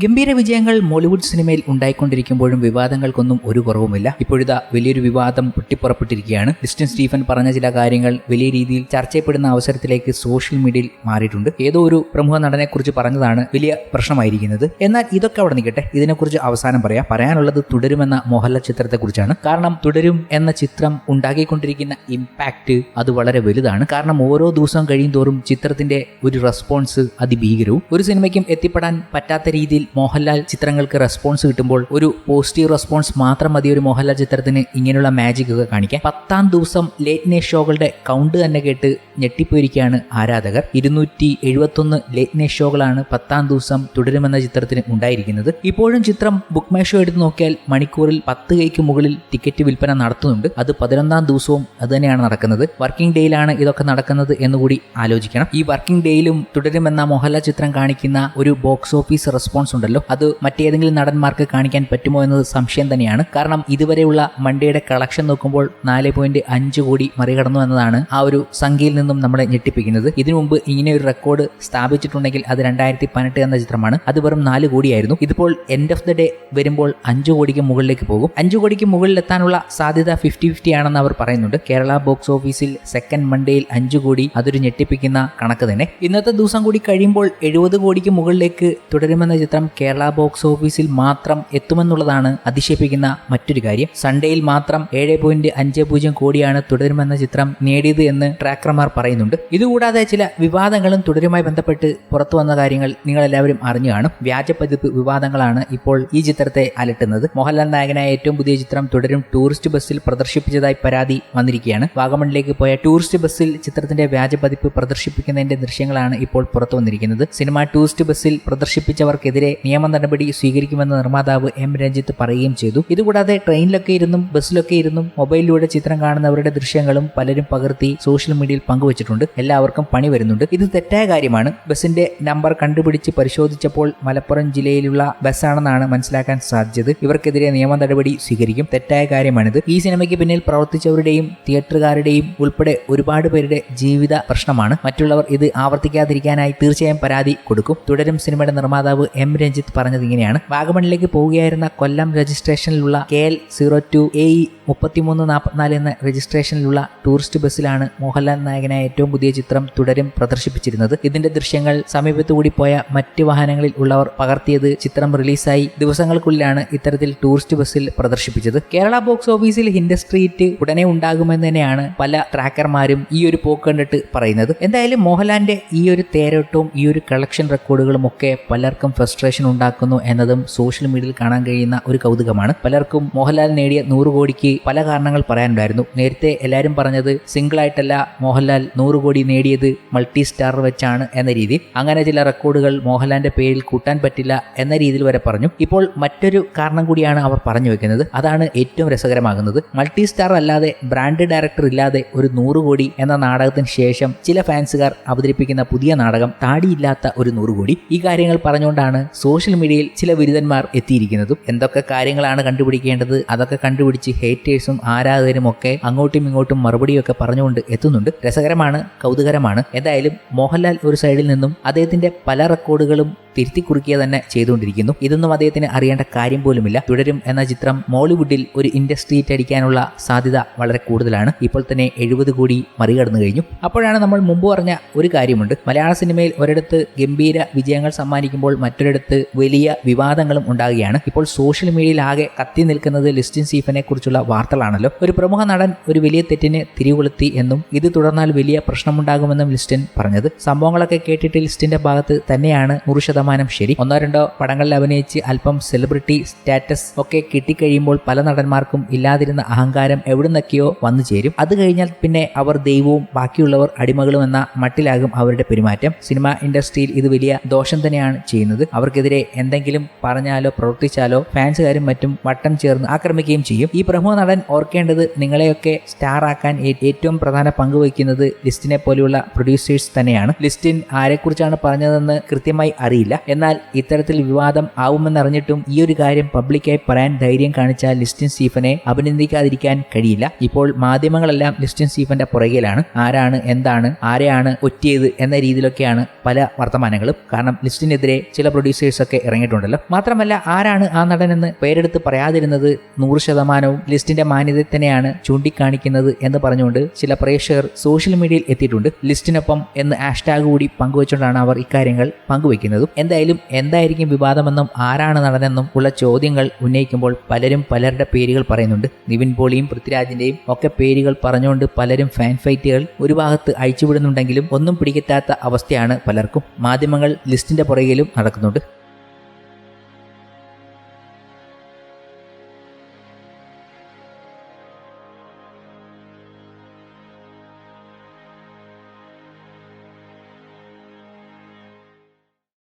ഗംഭീര വിജയങ്ങൾ മോളിവുഡ് സിനിമയിൽ ഉണ്ടായിക്കൊണ്ടിരിക്കുമ്പോഴും വിവാദങ്ങൾക്കൊന്നും ഒരു കുറവുമില്ല. ഇപ്പോഴിതാ വലിയൊരു വിവാദം പൊട്ടിപ്പുറപ്പെട്ടിരിക്കുകയാണ്. ക്രിസ്റ്റ്യൻ സ്റ്റീഫൻ പറഞ്ഞ ചില കാര്യങ്ങൾ വലിയ രീതിയിൽ ചർച്ചയപ്പെടുന്ന അവസരത്തിലേക്ക് സോഷ്യൽ മീഡിയയിൽ മാറിയിട്ടുണ്ട്. ഏതോ ഒരു പ്രമുഖ നടനെ കുറിച്ച് പറഞ്ഞതാണ് വലിയ പ്രശ്നമായിരിക്കുന്നത്. എന്നാൽ ഇതൊക്കെ അവിടെ നിൽക്കട്ടെ. ഇതിനെക്കുറിച്ച് അവസാനം പറയാം. പറയാനുള്ളത് തുടരുമെന്ന മോഹൻലാൽ ചിത്രത്തെക്കുറിച്ചാണ്. കാരണം തുടരും എന്ന ചിത്രം ഉണ്ടാക്കിക്കൊണ്ടിരിക്കുന്ന ഇമ്പാക്റ്റ് അത് വളരെ വലുതാണ്. കാരണം ഓരോ ദിവസവും കഴിയും തോറും ചിത്രത്തിന്റെ ഒരു റെസ്പോൺസ് അതിഭീകരവും. ഒരു സിനിമയ്ക്കും എത്തിപ്പെടാൻ പറ്റാത്ത രീതിയിൽ മോഹൻലാൽ ചിത്രങ്ങൾക്ക് റെസ്പോൺസ് കിട്ടുമ്പോൾ ഒരു പോസിറ്റീവ് റെസ്പോൺസ് മാത്രം മതി ഒരു മോഹൻലാൽ ചിത്രത്തിന് ഇങ്ങനെയുള്ള മാജിക് ഒക്കെ കാണിക്കാൻ. പത്താം ദിവസം ലേറ്റ് നൈറ്റ് ഷോകളുടെ കൗണ്ട് തന്നെ കേട്ട് ഞെട്ടിപ്പോയിരിക്കുകയാണ് ആരാധകർ. ഇരുന്നൂറ്റി എഴുപത്തൊന്ന് ലേറ്റ് നൈറ്റ് ഷോകളാണ് പത്താം ദിവസം തുടരുമെന്ന ചിത്രത്തിന് ഉണ്ടായിരിക്കുന്നത്. ഇപ്പോഴും ചിത്രം ബുക്ക് മൈ ഷോ എടുത്ത് നോക്കിയാൽ മണിക്കൂറിൽ പത്ത് കൈക്ക് മുകളിൽ ടിക്കറ്റ് വിൽപ്പന നടത്തുന്നുണ്ട്. അത് പതിനൊന്നാം ദിവസവും അത് തന്നെയാണ് നടക്കുന്നത്. വർക്കിംഗ് ഡേയിലാണ് ഇതൊക്കെ നടക്കുന്നത് എന്നുകൂടി ആലോചിക്കണം. ഈ വർക്കിംഗ് ഡേയിലും തുടരുമെന്ന മോഹൻലാൽ ചിത്രം കാണിക്കുന്ന ഒരു ബോക്സ് ഓഫീസ് റെസ്പോൺസ് ഉണ്ടല്ലോ. അത് മറ്റേതെങ്കിലും നടന്മാർക്ക് കാണിക്കാൻ പറ്റുമോ എന്നത് സംശയം തന്നെയാണ്. കാരണം ഇതുവരെയുള്ള മണ്ടയുടെ കളക്ഷൻ നോക്കുമ്പോൾ നാല് പോയിന്റ് അഞ്ച് കോടി മറികടന്നു എന്നതാണ് ആ ഒരു സംഖ്യയിൽ നിന്നും നമ്മളെ ഞെട്ടിപ്പിക്കുന്നത്. ഇതിനു മുമ്പ് ഇങ്ങനെ ഒരു റെക്കോർഡ് സ്ഥാപിച്ചിട്ടുണ്ടെങ്കിൽ അത് രണ്ടായിരത്തി പതിനെട്ട് എന്ന ചിത്രമാണ്. അത് വെറും നാല് കോടിയായിരുന്നു. ഇതിപ്പോൾ എൻഡ് ഓഫ് ദ ഡേ വരുമ്പോൾ അഞ്ചു കോടിക്ക് മുകളിലേക്ക് പോകും. അഞ്ചു കോടിക്ക് മുകളിൽ എത്താനുള്ള സാധ്യത ഫിഫ്റ്റി ഫിഫ്റ്റി ആണെന്ന് അവർ പറയുന്നുണ്ട്. കേരള ബോക്സ് ഓഫീസിൽ സെക്കൻഡ് മൺഡേയിൽ അഞ്ചു കോടി അതൊരു ഞെട്ടിപ്പിക്കുന്ന കണക്ക് തന്നെ. ഇന്നത്തെ ദിവസം കൂടി കഴിയുമ്പോൾ എഴുപത് കോടിക്ക് മുകളിലേക്ക് തുടരുമെന്ന ചിത്രം കേരള ബോക്സ് ഓഫീസിൽ മാത്രം എത്തുമെന്നുള്ളതാണ് അതിശയിപ്പിക്കുന്ന മറ്റൊരു കാര്യം. സൺഡേയിൽ മാത്രം ഏഴ് പോയിന്റ് അഞ്ച് പൂജ്യം കോടിയാണ് തുടരുമെന്ന ചിത്രം നേടിയത് എന്ന് ട്രാക്കർമാർ പറയുന്നുണ്ട്. ഇതുകൂടാതെ ചില വിവാദങ്ങളും തുടരുമായി ബന്ധപ്പെട്ട് പുറത്തു വന്ന കാര്യങ്ങൾ നിങ്ങൾ എല്ലാവരും അറിഞ്ഞു കാണും. വ്യാജ പതിപ്പ് വിവാദങ്ങളാണ് ഇപ്പോൾ ഈ ചിത്രത്തെ അലട്ടുന്നത്. മോഹൻലാൽ നായകനായ ഏറ്റവും പുതിയ ചിത്രം തുടരും ടൂറിസ്റ്റ് ബസ്സിൽ പ്രദർശിപ്പിച്ചതായി പരാതി വന്നിരിക്കുകയാണ്. വാഗമണിലേക്ക് പോയ ടൂറിസ്റ്റ് ബസ്സിൽ ചിത്രത്തിന്റെ വ്യാജ പതിപ്പ് പ്രദർശിപ്പിക്കുന്നതിന്റെ ദൃശ്യങ്ങളാണ് ഇപ്പോൾ പുറത്തു വന്നിരിക്കുന്നത്. സിനിമ ടൂറിസ്റ്റ് ബസ്സിൽ പ്രദർശിപ്പിച്ചവർക്കെതിരെ നിയമ നടപടി സ്വീകരിക്കുമെന്ന് നിർമ്മാതാവ് എം രഞ്ജിത്ത് പറയുകയും ചെയ്തു. ഇതുകൂടാതെ ട്രെയിനിലൊക്കെ ഇരുന്നും ബസ്സിലൊക്കെ ഇരുന്നും മൊബൈലിലൂടെ ചിത്രം കാണുന്നവരുടെ ദൃശ്യങ്ങളും പലരും പകർത്തി സോഷ്യൽ മീഡിയയിൽ പങ്കുവച്ചിട്ടുണ്ട്. എല്ലാവർക്കും പണി വരുന്നുണ്ട്. ഇത് തെറ്റായ കാര്യമാണ്. ബസിന്റെ നമ്പർ കണ്ടുപിടിച്ച് പരിശോധിച്ചപ്പോൾ മലപ്പുറം ജില്ലയിലുള്ള ബസ്സാണെന്നാണ് മനസ്സിലാക്കാൻ സാധിച്ചത്. ഇവർക്കെതിരെ നിയമ നടപടി സ്വീകരിക്കും. തെറ്റായ കാര്യമാണിത്. ഈ സിനിമയ്ക്ക് പിന്നിൽ പ്രവർത്തിച്ചവരുടെയും തിയേറ്ററുകാരുടെയും ഉൾപ്പെടെ ഒരുപാട് പേരുടെ ജീവിത പ്രശ്നമാണ്. മറ്റുള്ളവർ ഇത് ആവർത്തിക്കാതിരിക്കാനായി തീർച്ചയായും പരാതി കൊടുക്കും. തുടരും സിനിമയുടെ നിർമ്മാതാവ് എം രഞ്ജിത്ത് പറഞ്ഞത് ഇങ്ങനെയാണ്. വാഗമണിലേക്ക് പോവുകയായിരുന്ന Kollam രജിസ്ട്രേഷനിലുള്ള K L zero two A E മുപ്പത്തിമൂന്ന് നാൽപ്പത്തിനാല് എന്ന രജിസ്ട്രേഷനിലുള്ള ടൂറിസ്റ്റ് ബസ്സിലാണ് മോഹൻലാൽ നായകനായ ഏറ്റവും പുതിയ ചിത്രം തുടരും പ്രദർശിപ്പിച്ചിരുന്നത്. ഇതിന്റെ ദൃശ്യങ്ങൾ സമീപത്തുകൂടി പോയ മറ്റ് വാഹനങ്ങളിൽ ഉള്ളവർ പകർത്തിയത് ചിത്രം റിലീസായി ദിവസങ്ങൾക്കുള്ളിലാണ് ഇത്തരത്തിൽ ടൂറിസ്റ്റ് ബസ്സിൽ പ്രദർശിപ്പിച്ചത്. കേരള ബോക്സ് ഓഫീസിൽ ഹിൻഡ സ്ട്രീറ്റ് ഉടനെ ഉണ്ടാകുമെന്ന് തന്നെയാണ് പല ട്രാക്കർമാരും ഈ ഒരു പോക്ക് കണ്ടിട്ട് പറയുന്നത്. എന്തായാലും മോഹൻലാലിന്റെ ഈ ഒരു തേരോട്ടവും ഈ ഒരു കളക്ഷൻ റെക്കോർഡുകളും ഒക്കെ പലർക്കും ഫ്രസ്ട്രേഷൻ ഉണ്ടാക്കുന്നു എന്നതും സോഷ്യൽ മീഡിയയിൽ കാണാൻ കഴിയുന്ന ഒരു കൗതുകമാണ്. പലർക്കും മോഹൻലാൽ നേടിയ നൂറ് കോടിക്ക് പല കാരണങ്ങൾ പറയാനുണ്ടായിരുന്നു. നേരത്തെ എല്ലാവരും പറഞ്ഞത് സിംഗിൾ ആയിട്ടല്ല മോഹൻലാൽ നൂറ് കോടി നേടിയത് മൾട്ടി സ്റ്റാർ വെച്ചാണ് എന്ന രീതി. അങ്ങനെ ചില റെക്കോർഡുകൾ മോഹൻലാലിന്റെ പേരിൽ കൂട്ടാൻ പറ്റില്ല എന്ന രീതിയിൽ വരെ പറഞ്ഞു. ഇപ്പോൾ മറ്റൊരു കാരണം കൂടിയാണ് അവർ പറഞ്ഞു വെക്കുന്നത്. അതാണ് ഏറ്റവും രസകരമാകുന്നത്. മൾട്ടി സ്റ്റാർ അല്ലാതെ ബ്രാൻഡ് ഡയറക്ടർ ഇല്ലാതെ ഒരു നൂറ് കോടി എന്ന നാടകത്തിന് ശേഷം ചില ഫാൻസുകാർ അവതരിപ്പിക്കുന്ന പുതിയ നാടകം താടിയില്ലാത്ത ഒരു നൂറ് കോടി. ഈ കാര്യങ്ങൾ പറഞ്ഞുകൊണ്ടാണ് സോഷ്യൽ മീഡിയയിൽ ചില ബിരുദന്മാർ എത്തിയിരിക്കുന്നതും എന്തൊക്കെ കാര്യങ്ങളാണ് കണ്ടുപിടിക്കേണ്ടത് അതൊക്കെ കണ്ടുപിടിച്ച് ഹേറ്റേഴ്സും ആരാധകരും ഒക്കെ അങ്ങോട്ടും ഇങ്ങോട്ടും മറുപടിയൊക്കെ പറഞ്ഞുകൊണ്ട് എത്തുന്നുണ്ട്. രസകരമാണ് കൗതുകരമാണ്. എന്തായാലും മോഹൻലാൽ ഒരു സൈഡിൽ നിന്നും അദ്ദേഹത്തിന്റെ പല റെക്കോർഡുകളും തിരുത്തി കുറിക്കുക തന്നെ ചെയ്തുകൊണ്ടിരിക്കുന്നു. ഇതൊന്നും അദ്ദേഹത്തിന് അറിയേണ്ട കാര്യം പോലുമില്ല. തുടരും എന്ന ചിത്രം മോളിവുഡിൽ ഒരു ഇൻഡസ്ട്രി അടിക്കാനുള്ള സാധ്യത വളരെ കൂടുതലാണ്. ഇപ്പോൾ തന്നെ എഴുപത് കോടി മറികടന്നു കഴിഞ്ഞു. അപ്പോഴാണ് നമ്മൾ മുമ്പ് പറഞ്ഞ ഒരു കാര്യമുണ്ട്. മലയാള സിനിമയിൽ ഒരിടത്ത് ഗംഭീര വിജയങ്ങൾ സമ്മാനിക്കുമ്പോൾ മറ്റൊരിടത്ത് വലിയ വിവാദങ്ങളും ഉണ്ടാകുകയാണ്. ഇപ്പോൾ സോഷ്യൽ മീഡിയയിൽ ആകെ കത്തി നിൽക്കുന്നത് ലിസ്റ്റിൻ സീഫനെ കുറിച്ചുള്ള വാർത്തകളാണല്ലോ. ഒരു പ്രമുഖ നടൻ ഒരു വലിയ തെറ്റിന് തിരികൊളുത്തി എന്നും ഇത് തുടർന്നാൽ വലിയ പ്രശ്നമുണ്ടാകുമെന്നും ലിസ്റ്റിൻ പറഞ്ഞത്. സംഭവങ്ങളൊക്കെ കേട്ടിട്ട് ലിസ്റ്റിന്റെ ഭാഗത്ത് തന്നെയാണ് നൂറ് ശതമാനം ശരി. ഒന്നോ രണ്ടോ പടങ്ങളിൽ അഭിനയിച്ച് അല്പം സെലിബ്രിറ്റി സ്റ്റാറ്റസ് ഒക്കെ കിട്ടിക്കഴിയുമ്പോൾ പല നടന്മാർക്കും ഇല്ലാതിരുന്ന അഹങ്കാരം എവിടുന്നൊക്കെയോ വന്നു ചേരും. അത് കഴിഞ്ഞാൽ പിന്നെ അവർ ദൈവവും ബാക്കിയുള്ളവർ അടിമകളും എന്ന മട്ടിലാകും അവരുടെ പെരുമാറ്റം. സിനിമ ഇൻഡസ്ട്രിയിൽ ഇത് വലിയ ദോഷം തന്നെയാണ് ചെയ്യുന്നത്. അവർക്കെതിരെ എന്തെങ്കിലും പറഞ്ഞാലോ പ്രവർത്തിച്ചാലോ ഫാൻസുകാരും മറ്റും വട്ടം ചേർന്ന് ആക്രമിക്കുകയും ചെയ്യും. ഈ പ്രമുഖ നടൻ ഓർക്കേണ്ടത് നിങ്ങളെയൊക്കെ സ്റ്റാർ ആക്കാൻ ഏറ്റവും പ്രധാന പങ്ക് വഹിക്കുന്നത് ലിസ്റ്റിനെ പോലെയുള്ള പ്രൊഡ്യൂസേഴ്സ് തന്നെയാണ്. ലിസ്റ്റിൻ ആരെക്കുറിച്ചാണ് പറഞ്ഞതെന്ന് കൃത്യമായി അറിയില്ല. കുറവുമില്ല എന്നാൽ ഇത്തരത്തിൽ വിവാദം ആവുമെന്നറിഞ്ഞിട്ടും ഈ ഒരു കാര്യം പബ്ലിക്കായി പറയാൻ ധൈര്യം കാണിച്ച ലിസ്റ്റിൻ സ്റ്റീഫനെ അഭിനന്ദിക്കാതിരിക്കാൻ കഴിയില്ല. ഇപ്പോൾ മാധ്യമങ്ങളെല്ലാം ലിസ്റ്റിൻ സ്റ്റീഫന്റെ പുറകിലാണ്. ആരാണ് എന്താണ് ആരെയാണ് ഒറ്റിയത് എന്ന രീതിയിലൊക്കെയാണ് പല വർത്തമാനങ്ങളും. കാരണം ലിസ്റ്റിനെതിരെ ചില പ്രൊഡ്യൂസേഴ്സ് ഒക്കെ ഇറങ്ങിയിട്ടുണ്ടല്ലോ. മാത്രമല്ല ആരാണ് ആ നടനെന്ന് പേരെടുത്ത് പറയാതിരുന്നത് നൂറ് ശതമാനവും ലിസ്റ്റിന്റെ മാന്യത തന്നെയാണ് ചൂണ്ടിക്കാണിക്കുന്നത് എന്ന് പറഞ്ഞുകൊണ്ട് ചില പ്രേക്ഷകർ സോഷ്യൽ മീഡിയയിൽ എത്തിയിട്ടുണ്ട്. ലിസ്റ്റിനൊപ്പം എന്ന് ഹാഷ്ടാഗ് കൂടി പങ്കുവച്ചുകൊണ്ടാണ് അവർ ഇക്കാര്യങ്ങൾ പങ്കുവെക്കുന്നതും എന്തായാലും എന്തായിരിക്കും വിവാദമെന്നും ആരാണ് നടനെന്നും ഉള്ള ചോദ്യങ്ങൾ ഉന്നയിക്കുമ്പോൾ പലരും പലരുടെ പേരുകൾ പറയുന്നുണ്ട്. നിവിൻ പോളിയും പൃഥ്വിരാജിന്റെയും ഒക്കെ പേരുകൾ പറഞ്ഞുകൊണ്ട് പലരും ഫാൻ ഫൈറ്റുകൾ ഒരു ഭാഗത്ത് അഴിച്ചുവിടുന്നുണ്ടെങ്കിലും ഒന്നും പിടിക്കത്താത്ത അവസ്ഥയാണ് പലർക്കും. മാധ്യമങ്ങൾ ലിസ്റ്റിന്റെ പുറകിലും നടക്കുന്നുണ്ട്.